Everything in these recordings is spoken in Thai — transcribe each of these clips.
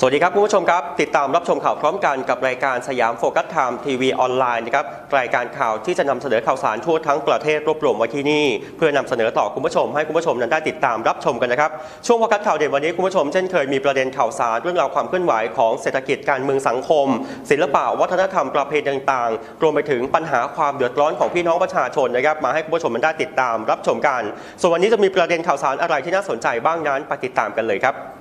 สวัสดีครับคุณผู้ชมครับ ติดตามรับชมข่าวพร้อมกันกับรายการสยามโฟกัสไทม์ทีวีออนไลน์นะครับรายการข่าวที่จะนำเสนอข่าวสารทั่วทั้งประเทศรวบรวมไว้ที่นี่ เพื่อนำเสนอต่อคุณผู้ชม ให้คุณผู้ชมนั้นได้ติดตามรับชมกันนะครับช่วงโฟกัสข่าวเด่นวันนี้คุณผู้ชมเช่นเคยมีประเด็นข่าวสารเรื่องราวความเคลื่อนไหวของเศรษฐกิจการเมืองสังคม ศิลปะวัฒนธรรมประเพณีต่างๆรวมไปถึงปัญหาความเดือดร้อนของพี่น้องประชาชนนะครับมาให้คุณผู้ชมนั้นได้ติดตามรับชมกัน ส่วนวันนี้จะมีประเด็นข่าวสารอะไรที่น่าสนใจบ้างนั้นไปติดตามกันเลยครับ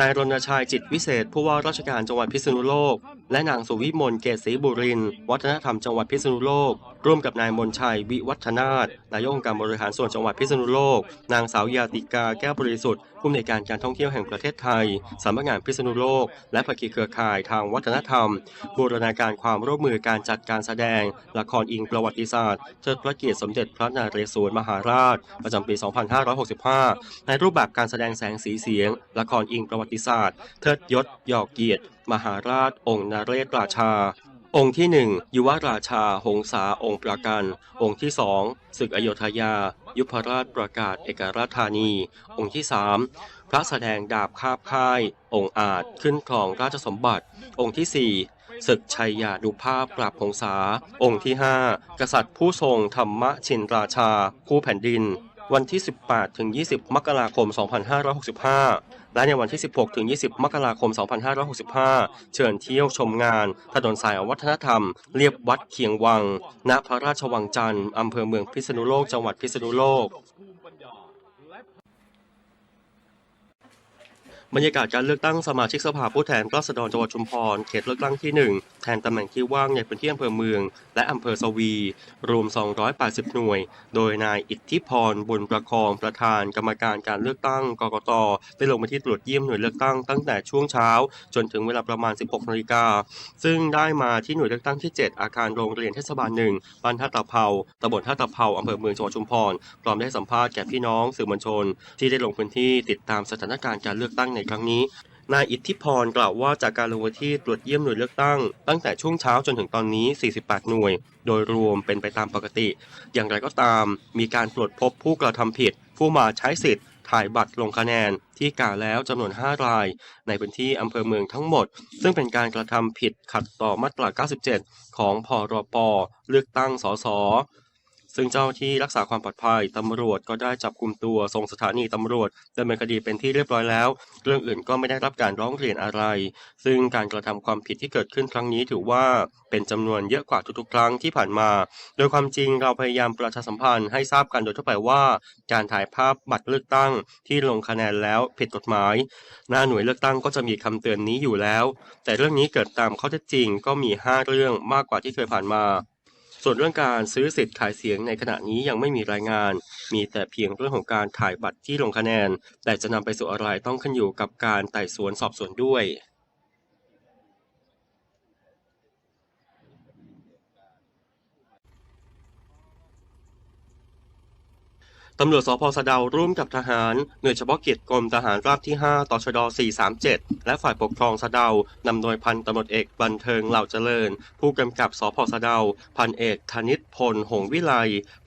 นายรณชัยจิตวิเศษผู้ว่าราชการจังหวัดพิษณุโลก และนางสุวิมลเกษศรีบุริน วัฒนธรรมจังหวัดพิษณุโลก ร่วมกับนายมนชัย วิวัฒนาถนายกองค์การบริหารส่วนจังหวัดพิษณุโลก นางสาวยาติกาแก้วบริสุทธิ์ผู้อำนวยการการท่องเที่ยวแห่งประเทศไทยสำนักงานพิษณุโลก และภาคีเครือข่ายทางวัฒนธรรม บูรณาการความร่วมมือการจัดการแสดง ละครอิงประวัติศาสตร์เทิดพระเกียรติสมเด็จพระนเรศวรมหาราช ประจำปี 2565 ในรูปแบบการแสดงแสงสีเสียง ละครอิงประวัติศาสตร์ เทิดยศยอเกียรติ มหาราช องค์นเรศราชา องค์ที่หนึ่งยุวราชา หงสาองค์ประกัน องค์ที่สองศึกอโยธยา ยุพราชประกาศเอกราชธานี องค์ที่สามพระแสดงดาบคาบค่าย องค์อาจขึ้นครองราชสมบัติ องค์ที่สี่ศึกชัยยาดุภาพปราบหงสาองค์ที่ห้ากษัตริย์ผู้ทรงธรรมชินราชา คู่แผ่นดิน วันที่ 18ถึง20 มกราคม 2565 และในวันที่ 16 ถึง 20 มกราคม 2565 เชิญเที่ยวชมงาน ถนนสายวัฒนธรรม เรียบวัดเคียงวัง ณ พระราชวังจันทร์อำเภอเมืองพิษณุโลก จังหวัดพิษณุโลกบรรยากาศการเลือกตั้งสมาชิกสภาผู้แทนราษฎรจังหวัดชุมพร เขตเลือกตั้งที่ 1 ทนตำแหน่งที่ว่างในพื้นที่อำเภอเมือง และอำเภอสวี รวม 280 หน่วย โดยนายอิทธิพร บุญประคองประธานกรรมการการเลือกตั้งกกตได้ลงมาที่ตรวจเยี่ยมหน่วยเลือกตั้งตั้งแต่ช่วงเช้า จนถึงเวลาประมาณ 16นาฬิกาซึ่งได้มาที่หน่วยเลือกตั้งที่ 7 อาคารโรงเรียนเทศบาลหนึ่งบ้านท่าตะเภาตำบลท่าตะเภาอำเภอเมืองจังหวัดชุมพรพร้อมได้สัมภาษณ์แก่พี่น้องสื่อมวลชน ที่ได้ลงพื้นที่ติดตามสถานการณ์การเลือกตั้งในครั้งนี้ นายอิทธิพรกล่าวว่าจากการลงพื้นที่ตรวจเยี่ยมหน่วยเลือกตั้ง ตั้งแต่ช่วงเช้าจนถึงตอนนี้ 48 หน่วย โดยรวมเป็นไปตามปกติ อย่างไรก็ตาม มีการตรวจพบผู้กระทำผิด ผู้มาใช้สิทธิ์ถ่ายบัตรลงคะแนนที่กล่าวแล้วจำนวน 5 ราย ในพื้นที่อำเภอเมืองทั้งหมด ซึ่งเป็นการกระทำผิดขัดต่อมาตรา 97 ของพรปเลือกตั้งสส ซึ่งเจ้าที่รักษาความปลอดภัยตำรวจก็ได้จับกลุ่มตัวส่งสถานีตำรวจดำเนินคดีเป็นที่เรียบร้อยแล้ว เรื่องอื่นก็ไม่ได้รับการร้องเรียนอะไร ซึ่งการกระทำความผิดที่เกิดขึ้นครั้งนี้ถือว่าเป็นจำนวนเยอะกว่าทุกๆ ครั้งที่ผ่านมา โดยความจริงเราพยายามประชาสัมพันธ์ให้ทราบกันโดยทั่วไปว่า การถ่ายภาพบัตรเลือกตั้งที่ลงคะแนนแล้วผิดกฎหมาย หน้าหน่วยเลือกตั้งก็จะมีคำเตือนนี้อยู่แล้ว แต่เรื่องนี้เกิดตามข้อเท็จจริงก็มี 5 เรื่องมากกว่าที่เคยผ่านมา ส่วนเรื่องการซื้อสิทธิ์ขายเสียงในขณะนี้ยังไม่มีรายงาน มีแต่เพียงเรื่องของการถ่ายบัตรที่ลงคะแนน แต่จะนำไปสู่อะไรต้องขึ้นอยู่กับการไต่สวนสอบสวนด้วย ตำรวจสพสะเดาร่วมกับทหาร หน่วยเฉพาะกิจกรมทหารราบที่ 5ตชด 437 และฝ่ายปกครองสะเดานำโดยพันตำรวจเอกบันเทิงเหล่าเจริญ ผู้กำกับสพสะเดา พันเอกธนิตพล หงวิไล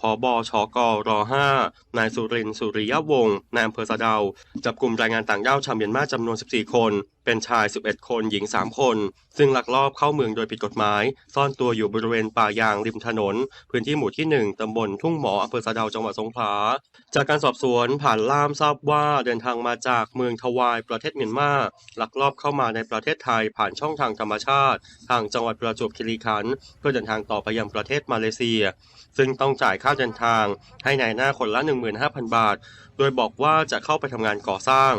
ผบชกร5นายสุรินทร์สุริยวงศ์นายอำเภอสะเดา จับกลุ่มแรงงานต่างด้าวชาวเมียนมาจำนวน 14 คนเป็นชาย 11 คนหญิง 3 คน ซึ่งลักลอบเข้าเมืองโดยผิดกฎหมาย ซ่อนตัวอยู่บริเวณป่ายางริมถนน พื้นที่หมู่ที่ 1 ตำบลทุ่งหมออำเภอสะเดาจังหวัดสงขลา จากการสอบสวนผ่านล่ามทราบว่าเดินทางมาจากเมืองทวายประเทศเมียนมาลักลอบเข้ามาในประเทศไทยผ่านช่องทางธรรมชาติ ทางจังหวัดประจวบคีรีขันธ์เพื่อเดินทางต่อไปยังประเทศมาเลเซีย ซึ่งต้องจ่ายค่าเดินทางให้ในายหน้าคนละ 15,000 บาท โดยบอกว่าจะเข้าไปทำงานก่อสร้าง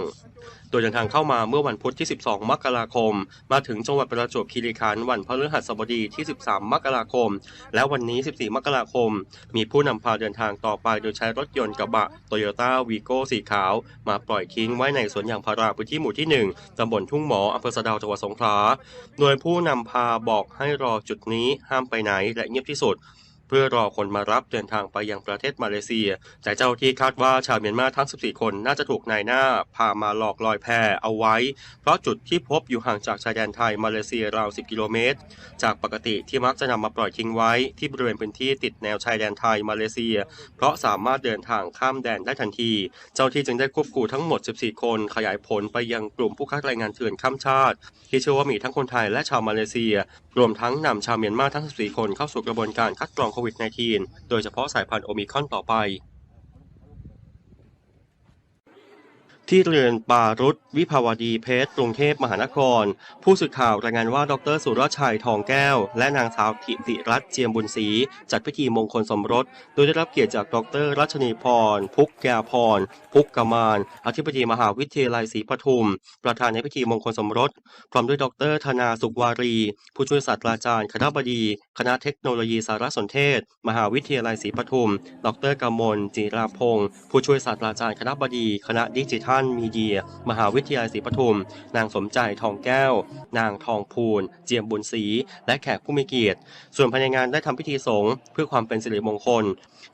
โดยเดินทางเข้ามาเมื่อวันพุธที่ 12 มกราคม มาถึงจังหวัดประจวบคีรีขันธ์วันพฤหัสบดีที่ 13 มกราคม และวันนี้ 14 มกราคม มีผู้นำพาเดินทางต่อไปโดยใช้รถยนต์กระบะโตโยต้าวีโก้สีขาว มาปล่อยทิ้งไว้ในสวนยางพาราพื้นที่หมู่ที่ 1 ตำบลทุ่งหมออำเภอสะดาวจังหวัดสงขลา โดยผู้นำพาบอกให้รอจุดนี้ห้ามไปไหนและเงียบที่สุด พื่อรอคนมารับเดินทางไปยังประเทศมาเลเซีย แต่เจ้าที่คาดว่าชาวเมียนมาทั้ง 14 คนน่าจะถูกนายหน้า พามาหลอกลอยแพเอาไว้ เพราะจุดที่พบอยู่ห่างจากชายแดนไทยมาเลเซียราว 10 กิโลเมตร จากปกติที่มักจะนำมาปล่อยทิ้งไว้ที่บริเวณพื้นที่ติดแนวชายแดนไทยมาเลเซีย เพราะสามารถเดินทางข้ามแดนได้ทันที เจ้าที่จึงได้ควบคุมทั้งหมด 14 คน ขยายผลไปยังกลุ่มผู้ค้าแรงงานเถื่อนข้ามชาติ ที่เชื่อว่ามีทั้งคนไทยและชาวมาเลเซีย รวมทั้งนำชาวเมียนมาทั้ง 14 คนเข้าสู่กระบวนการคัดกรองโควิด -19 โดยเฉพาะสายพันธุ์โอมิครอนต่อไป ที่เรือนปารุษวิภาวดีเพชรกรุงเทพมหานคร ผู้สื่อข่าวรายงานว่าดรสุรชัยทองแก้ว และนางสาวธิติรัตน์เจียมบุญศรีจัดพิธีมงคลสมรส โดยได้รับเกียรติจากดรรัชนีพร พุกแกพร พุกกมานอธิบดีมหาวิทยาลัยศรีปทุม ประธานในพิธีมงคลสมรส พร้อมด้วยดรธนาสุขวารี ผู้ช่วยศาสตราจารย์คณะบดี คณะเทคโนโลยีสารสนเทศ มหาวิทยาลัยศรีปทุม ดรกมลจิราพงศ์ผู้ช่วยศาสตราจารย์คณะบดี คณะดิจิทัลมีเดีย มหาวิทยาลัยศรีปทุม นางสมใจทองแก้ว นางทองพูน เจียมบุญศรี และแขกผู้มีเกียรติ ส่วนภายในงานได้ทำพิธีสงฆ์เพื่อความเป็นสิริมงคล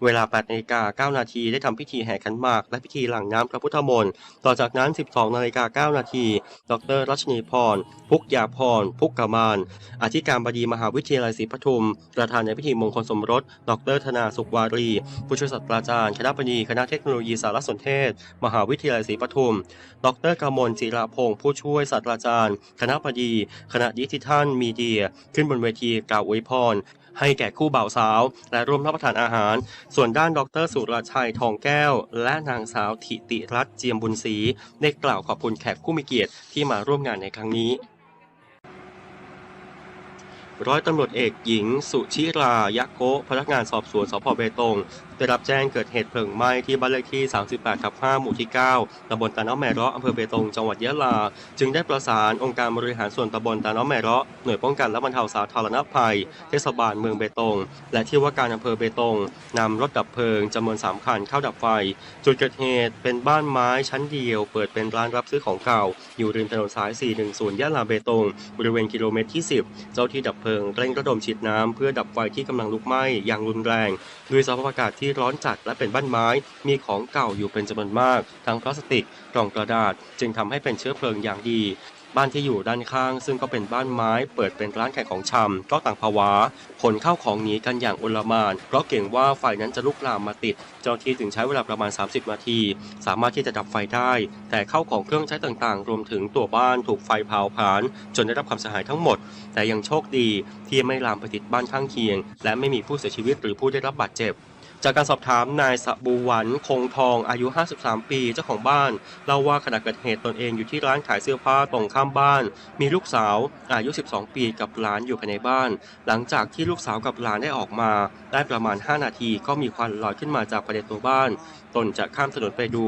เวลา8นาฬิกา9นาทีได้ทำพิธีแห่ขันหมาก และพิธีหลั่งน้ำพระพุทธมนต์ ต่อจากนั้น 12นาฬิกา9นาที ดรรัชนีพร พุกยาพร พุกกามาน อธิการบดีมหาวิทยาลัยศรีปทุม ประธานในพิธีมงคลสมรส ดรธนาสุขวารี ผู้ช่วยศาสตราจารย์ คณะบดีคณะเทคโนโลยีสารสนเทศ มหาวิทยาลัยศรีปทุมดรกมลจิราพงศ์ผู้ช่วยศาสตราจารย์ คณะบดีคณะดิจิทัลมีเดีย ขึ้นบนเวทีกล่าวอวยพรให้แก่คู่บ่าวสาว และร่วมรับประทานอาหาร ส่วนด้านดรสุรชัยทองแก้ว และนางสาวธิติรัตน์เจียมบุญศรีได้กล่าวขอบคุณแขกผู้มีเกียรติที่มาร่วมงานในครั้งนี้ ร้อยตำรวจเอกหญิง สุชิรายะโกพนักงานสอบสวนสพเบตง ได้รับแจ้งเกิดเหตุเพลิงไหม้ที่บ้านเลขที่ 38ทับ5หมู่ที่ 9ตำบลตาน้อแมเราะอำเภอเบตง จังหวัดยะลา จึงได้ประสานองค์การบริหารส่วนตำบลตาน้อแมเราะหน่วยป้องกันและบรรเทาสาธารณภัย เทศบาลเมืองเบตง และที่ว่าการอำเภอเบตงนำรถดับเพลิงจำนวน3คันเข้าดับไฟ จุดเกิดเหตุเป็นบ้านไม้ชั้นเดียว เปิดเป็นร้านรับซื้อของเก่า อยู่ริมถนนสาย 410ยะลาเบตงบริเวณกิโลเมตรที่ 10 เจ้าที่ดับเพลิงเร่งระดมฉีดน้ำเพื่อดับไฟที่กำลังลุกไหม้อย่างรุนแรงด้วยสภาพอากาศที่ร้อนจัดและเป็นบ้านไม้ มีของเก่าอยู่เป็นจำนวนมาก ทั้งพลาสติกกล่องกระดาษ จึงทำให้เป็นเชื้อเพลิงอย่างดี บ้านที่อยู่ด้านข้าง ซึ่งก็เป็นบ้านไม้เปิดเป็นร้านขายของชำก็ต่างภาวะขนเข้าของหนีกันอย่างอุลมาน เพราะเกรงว่าไฟนั้นจะลุกลามมาติด เจ้าหน้าที่จึงใช้เวลาประมาณ 30 นาที สามารถที่จะดับไฟได้ แต่เข้าของเครื่องใช้ต่างๆ รวมถึงตัวบ้านถูกไฟเผาผลาญจนได้รับความเสียหายทั้งหมด แต่ยังโชคดีที่ไม่ลามไปติดบ้านข้างเคียง และไม่มีผู้เสียชีวิตหรือผู้ได้รับบาดเจ็บ จากการสอบถามนายสบูหวันคงทองอายุ 53 ปีเจ้าของบ้าน เล่าว่าขณะเกิดเหตุตนเองอยู่ที่ร้านขายเสื้อผ้าตรงข้ามบ้าน มีลูกสาวอายุ 12 ปีกับหลานอยู่ภายในบ้าน หลังจากที่ลูกสาวกับหลานได้ออกมา ได้ประมาณ 5 นาทีก็มีควันลอยขึ้นมาจากภายในตัวบ้าน ตนจะข้ามถนนไปดู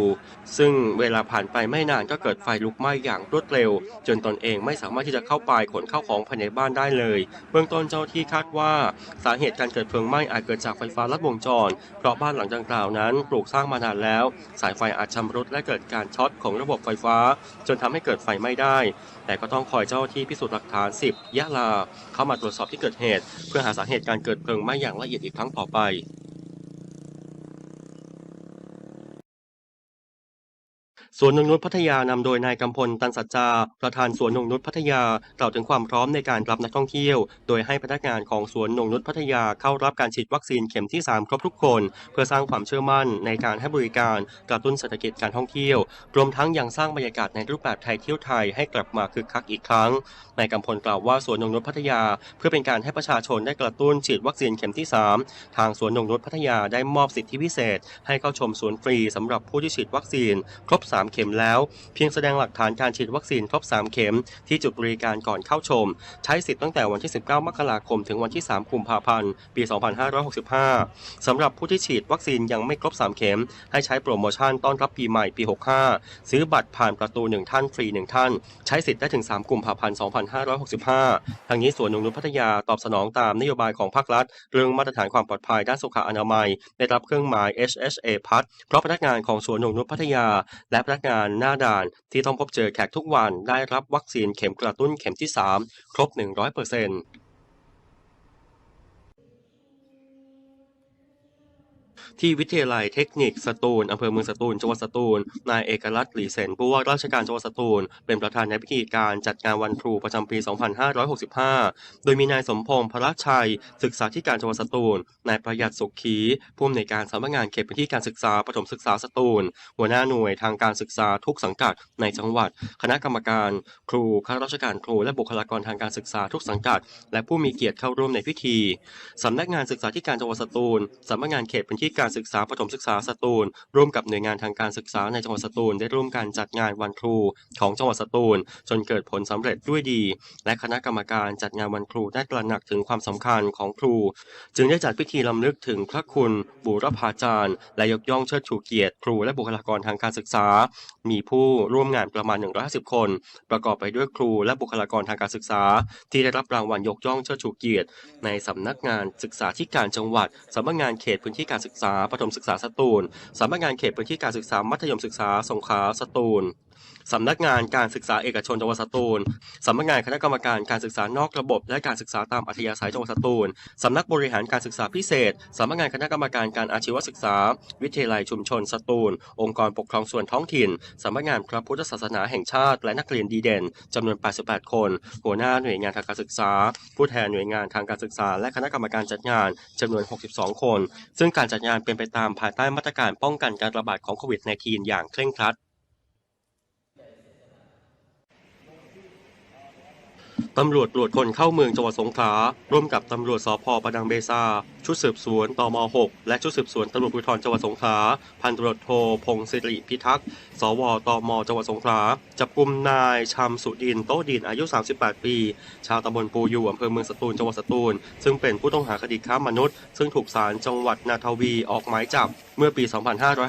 ซึ่งเวลาผ่านไปไม่นานก็เกิดไฟลุกไหม้อย่างรวดเร็ว จนตนเองไม่สามารถที่จะเข้าไปขนเข้าของภายในบ้านได้เลย เบื้องต้นเจ้าที่คาดว่า สาเหตุการเกิดเพลิงไหม้อาจเกิดจากไฟฟ้าลัดวงจรเพราะบ้านหลังดังกล่าวนั้นปลูกสร้างมานานแล้ว สายไฟอาจชำรุดและเกิดการช็อตของระบบไฟฟ้า จนทำให้เกิดไฟไหม้ได้ แต่ก็ต้องคอยเจ้าที่พิสูจน์หลักฐาน 10 ยะลา เข้ามาตรวจสอบที่เกิดเหตุ เพื่อหาสาเหตุการเกิดเพลิงไหม้อย่างละเอียดอีกครั้งต่อไป สวนนงนุษย์พัทยานำโดยนายกำพลตันสัจจา ประธานสวนนงนุษย์พัทยากล่าวถึงความพร้อมในการรับนักท่องเที่ยว โดยให้พนักงานของสวนนงนุษย์พัทยาเข้ารับการฉีดวัคซีนเข็มที่ 3 ครบทุกคน เพื่อสร้างความเชื่อมั่นในการให้บริการกระตุ้นเศรษฐกิจการท่องเที่ยว รวมทั้งยังสร้างบรรยากาศในรูปแบบไทยเที่ยวไทยให้กลับมาคึกคักอีกครั้งนายกำพลกล่าวว่าสวนนงนุษย์พัทยา เพื่อเป็นการให้ประชาชนได้กระตุ้นฉีดวัคซีนเข็มที่ 3 ทางสวนนงนุษย์พัทยาได้มอบสิทธิพิเศษ ให้เข้าชมสวนฟรีสำหรับผู้ที่ฉีดวัคซีน ครบ 3เข็มแล้ว เพียงแสดงหลักฐานการฉีดวัคซีนครบ 3 เข็ม ที่จุดบริการก่อนเข้าชม ใช้สิทธิ์ตั้งแต่วันที่ 19 มกราคม ถึงวันที่ 3 กุมภาพันธ์ ปี 2565 สำหรับผู้ที่ฉีดวัคซีนยังไม่ครบ 3 เข็ม ให้ใช้โปรโมชั่นต้อนรับปีใหม่ปี 65 ซื้อบัตรผ่านประตู 1 ท่านฟรี 1 ท่าน ใช้สิทธิ์ได้ถึง 3 กุมภาพันธ์ 2565 ทางนี้สวนนงนุชพัทยาตอบสนองตามนโยบายของภาครัฐ เรื่องมาตรฐานความปลอดภัยด้านสุขอนามัย ได้รับเครื่องหมาย HHA พัดเพราะพนักงานของสวนนงนุชพัทยาและนักงานหน้าด่านที่ต้องพบเจอแขกทุกวันได้รับวัคซีนเข็มกระตุ้นเข็มที่ 3 ครบ 100% ที่วิทยาลัยเทคนิคสตูลอำเภอเมืองสตูลจังหวัดสตูลนายเอกลักษณ์หลีเซนผู้ว่าราชการจังหวัดสตูลเป็นประธานในพิธีการจัดงานวันครูประจำปี 2565 โดยมีนายสมพงษ์พระชัย ศึกษาธิการจังหวัดสตูลนายประหยัดสุขีผู้อำนวยการสำนักงานเขตพื้นที่การศึกษาประถมศึกษาสตูลหัวหน้าหน่วยทางการศึกษาทุกสังกัดในจังหวัด คณะกรรมการครูข้าราชการครูและบุคลากรทางการศึกษาทุกสังกัด และผู้มีเกียรติเข้าร่วมในพิธีสำนักงานศึกษาธิการจังหวัดสตูลสำนักงานเขตพื้นที่การศึกษาประถมศึกษาสตูล ร่วมกับหน่วยงานทางการศึกษาในจังหวัดสตูลได้ร่วมกันจัดงานวันครูของจังหวัดสตูล จนเกิดผลสำเร็จด้วยดี และคณะกรรมการจัดงานวันครูได้ตระหนักถึงความสำคัญของครู จึงได้จัดพิธีลำลึกถึงพระคุณบูรพาจารย์ และยกย่องเชิดชูเกียรติ ครูและบุคลากรทางการศึกษา มีผู้ร่วมงานประมาณ 150 คน ประกอบไปด้วยครูและบุคลากรทางการศึกษา ที่ได้รับรางวัลยกย่องเชิดชูเกียรติ ในสำนักงานศึกษาธิการจังหวัดสำนักงานเขตพื้นที่การศึกษาประถมศึกษาสตูลสำนักงานเขตพื้นที่การศึกษามัธยมศึกษาสงขลาสตูล สำนักงานการศึกษาเอกชนจังหวัดสตูลสำนักงานคณะกรรมการการศึกษานอกระบบ และการศึกษาตามอัธยาศัยจังหวัดสตูลสำนักบริหารการศึกษาพิเศษสำนักงานคณะกรรมการการอาชีวศึกษา วิทยาลัยชุมชนสตูล องค์กรปกครองส่วนท้องถิ่นสำนักงานพระพุทธศาสนาแห่งชาติ และนักเรียนดีเด่นจำนวน 88 คน หัวหน้าหน่วยงานทางการศึกษา ผู้แทนหน่วยงานทางการศึกษา และคณะกรรมการจัดงานจำนวน 62 คน ซึ่งการจัดงานเป็นไปตามภายใต้มาตรการป้องกันการระบาดของโควิด -19 อย่างเคร่งครัด ตำรวจตรวจคนเข้าเมืองจังหวัดสงขลาร่วมกับตำรวจสพประดังเบซา ชุดสืบสวนตม 6 และชุดสืบสวนตำรวจภูธรจังหวัดสงขลาพันตำรวจโทพงศิริพิทักษ์สวตมจังหวัดสงขลาจับกลุ่มนายชำสุดินโตดินอายุ 38 ปี ชาวตำบลปูอยู่อำเภอเมืองสตูลจังหวัดสตูล ซึ่งเป็นผู้ต้องหาคดีค้ามนุษย์ ซึ่งถูกศาลจังหวัดนาทวีออกหมายจับเมื่อปี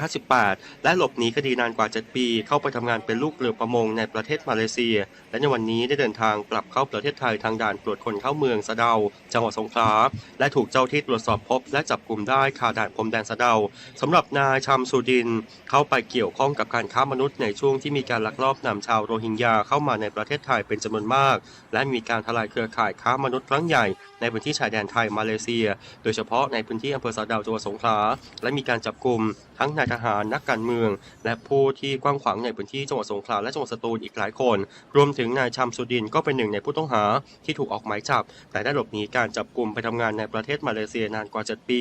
2558 และหลบหนีคดีนานกว่า 7 ปี เข้าไปทำงานเป็นลูกเรือประมงในประเทศมาเลเซียและในวันนี้ได้เดินทางกลับเข้าประเทศไทยทางด่านตรวจคนเข้าเมืองสะเดา จังหวัดสงขลา และถูกเจ้าที่ตรวจสอบพบ และจับกลุ่มได้คาด่านพรมแดนสะเดาสำหรับนายชำสุดิน เข้าไปเกี่ยวข้องกับการค้ามนุษย์ในช่วงที่มีการลักลอบนำชาวโรฮิงญาเข้ามาในประเทศไทยเป็นจำนวนมาก และมีการทลายเครือข่ายค้ามนุษย์ครั้งใหญ่ในพื้นที่ชายแดนไทยมาเลเซีย โดยเฉพาะในพื้นที่อำเภอสะเดาจังหวัดสงขลา และมีการจับกลุ่มทั้งนายทหารนักการเมือง และผู้ที่กว้างขวางในพื้นที่จังหวัดสงขลาและจังหวัดสตูลอีกหลายคน รวมถึงถึงนายชำสุดินก็เป็นหนึ่งในผู้ต้องหาที่ถูกออกหมายจับ แต่ได้หลบหนีการจับกลุ่มไปทำงานในประเทศมาเลเซียนานกว่า 7 ปี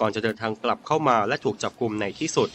ก่อนจะเดินทางกลับเข้ามาและถูกจับกลุ่มในที่สุด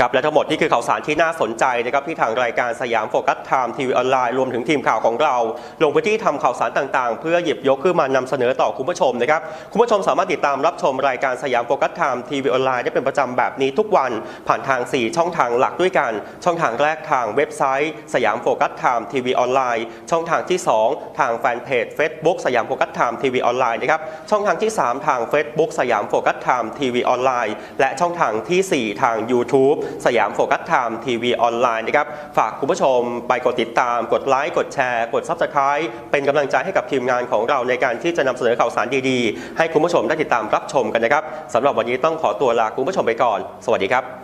ครับและทั้งหมดนี่คือข่าวสารที่น่าสนใจนะครับที่ทางรายการสยามโฟกัสไทม์ทีวีออนไลน์รวมถึงทีมข่าวของเรา ลงพื้นที่ทำข่าวสารต่างๆ เพื่อหยิบยกขึ้นมานำเสนอต่อคุณผู้ชมนะครับคุณผู้ชมสามารถติดตามรับชมรายการสยามโฟกัสไทม์ทีวีออนไลน์ได้เป็นประจำแบบนี้ทุกวันผ่านทาง 4 ช่องทางหลักด้วยกัน ช่องทางแรกทางเว็บไซต์สยามโฟกัสไทม์ทีวีออนไลน์ช่องทางที่ 2 ทางแฟนเพจ Facebook สยามโฟกัสไทม์ทีวีออนไลน์นะครับช่องทางที่ 3 ทาง Facebook สยามโฟกัสไทม์ทีวีออนไลน์และช่องทางทีสี่4 ทาง YouTube สยามโฟกัสไทม์ทีวีออนไลน์นะครับ ฝากคุณผู้ชมไปกดติดตาม กดไลค์ กดแชร์ กดซับสไคร b e เป็นกำลังใจให้กับทีมงานของเราในการที่จะนำเสนอข่าวสารดีๆ ให้คุณผู้ชมได้ติดตามรับชมกันนะครับสำหรับวันนี้ต้องขอตัวลาคุณผู้ชมไปก่อน สวัสดีครับ